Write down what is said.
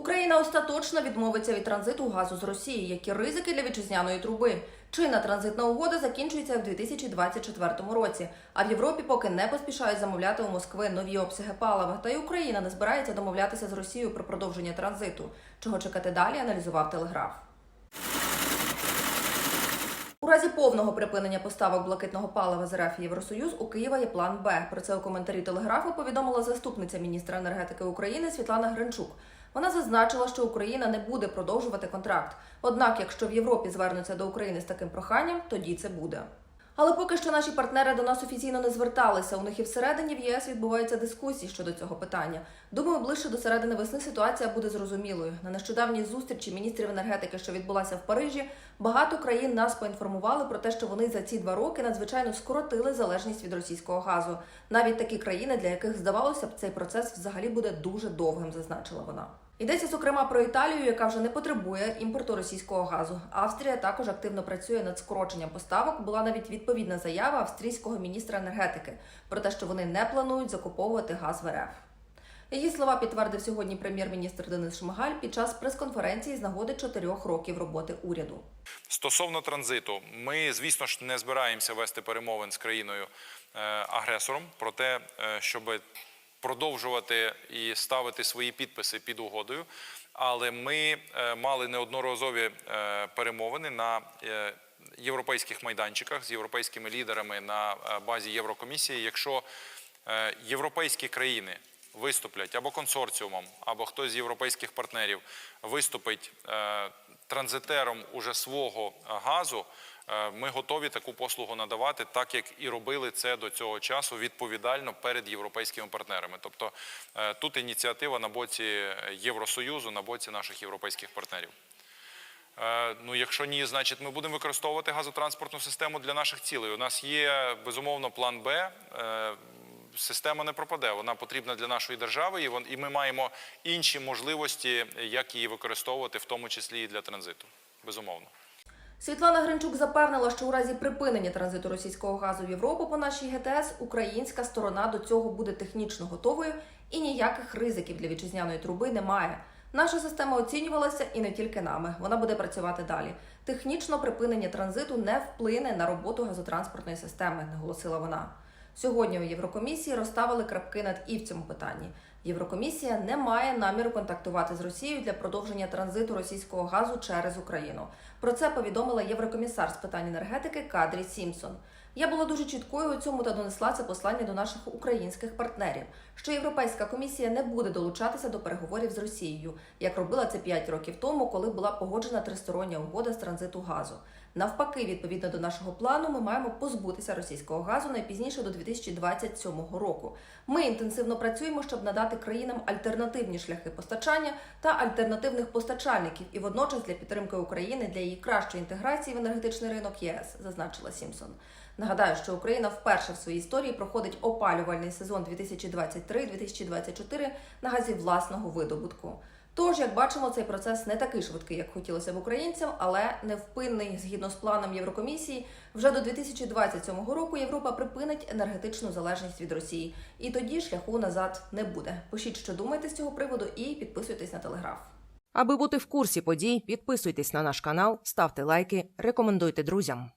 Україна остаточно відмовиться від транзиту газу з Росії. Які ризики для вітчизняної труби? Чинна транзитна угода закінчується в 2024 році. А в Європі поки не поспішають замовляти у Москви нові обсяги палива. Та й Україна не збирається домовлятися з Росією про продовження транзиту. Чого чекати далі? Аналізував телеграф. У разі повного припинення поставок блакитного палива з РФ Євросоюз у Києва є план Б. Про це у коментарі телеграфу повідомила заступниця міністра енергетики України Світлана Гринчук. Вона зазначила, що Україна не буде продовжувати контракт. Однак, якщо в Європі звернуться до України з таким проханням, тоді це буде. Але поки що наші партнери до нас офіційно не зверталися. У них і всередині в ЄС відбуваються дискусії щодо цього питання. Думаю, ближче до середини весни ситуація буде зрозумілою. На нещодавній зустрічі міністрів енергетики, що відбулася в Парижі, багато країн нас поінформували про те, що вони за ці два роки надзвичайно скоротили залежність від російського газу. Навіть такі країни, для яких здавалося б, цей процес взагалі буде дуже довгим, зазначила вона. Йдеться зокрема про Італію, яка вже не потребує імпорту російського газу. Австрія також активно працює над скороченням поставок. Була навіть відповідна заява австрійського міністра енергетики про те, що вони не планують закуповувати газ в РФ. Її слова підтвердив сьогодні прем'єр-міністр Денис Шмигаль під час прес-конференції з нагоди чотирьох років роботи уряду. Стосовно транзиту, ми, звісно ж, не збираємося вести перемовин з країною е, агресором про те, щоб продовжувати і ставити свої підписи під угодою. Але ми е, мали неодноразові е, перемовини на е, європейських майданчиках з європейськими лідерами на базі Єврокомісії. Якщо європейські країни виступлять або консорціумом, або хтось з європейських партнерів виступить е, транзитером уже свого е, газу, е, ми готові таку послугу надавати, так як і робили це до цього часу відповідально перед європейськими партнерами. Тобто тут ініціатива на боці Євросоюзу, на боці наших європейських партнерів. Ну, якщо ні, значить ми будемо використовувати газотранспортну систему для наших цілей. У нас є безумовно план Б. Система не пропаде, вона потрібна для нашої держави, і ми маємо інші можливості, як її використовувати, в тому числі і для транзиту. Безумовно. Світлана Гринчук запевнила, що у разі припинення транзиту російського газу в Європу по нашій ГТС українська сторона до цього буде технічно готовою і ніяких ризиків для вітчизняної труби немає. Наша система оцінювалася і не тільки нами. Вона буде працювати далі. Технічно припинення транзиту не вплине на роботу газотранспортної системи, наголосила вона. Сьогодні у Єврокомісії розставили крапки над і в цьому питанні. Єврокомісія не має наміру контактувати з Росією для продовження транзиту російського газу через Україну. Про це повідомила єврокомісар з питань енергетики Кадрі Сімсон. Я була дуже чіткою у цьому та донесла це послання до наших українських партнерів, що Європейська комісія не буде долучатися до переговорів з Росією, як робила це 5 років тому, коли була погоджена тристороння угода з транзиту газу. Навпаки, відповідно до нашого плану, ми маємо позбутися російського газу найпізніше до 2027 року. Ми інтенсивно працюємо, щоб надати країнам альтернативні шляхи постачання та альтернативних постачальників, і водночас для підтримки України для її кращої інтеграції в енергетичний ринок ЄС, зазначила Сімсон. Нагадаю, що Україна вперше в своїй історії проходить опалювальний сезон 2023-2024 на газі власного видобутку. Тож, як бачимо, цей процес не такий швидкий, як хотілося б українцям, але невпинний. Згідно з планом Єврокомісії, вже до 2027 року Європа припинить енергетичну залежність від Росії, і тоді шляху назад не буде. Пишіть, що думаєте з цього приводу, і підписуйтесь на телеграф. Аби бути в курсі подій, підписуйтесь на наш канал, ставте лайки, рекомендуйте друзям.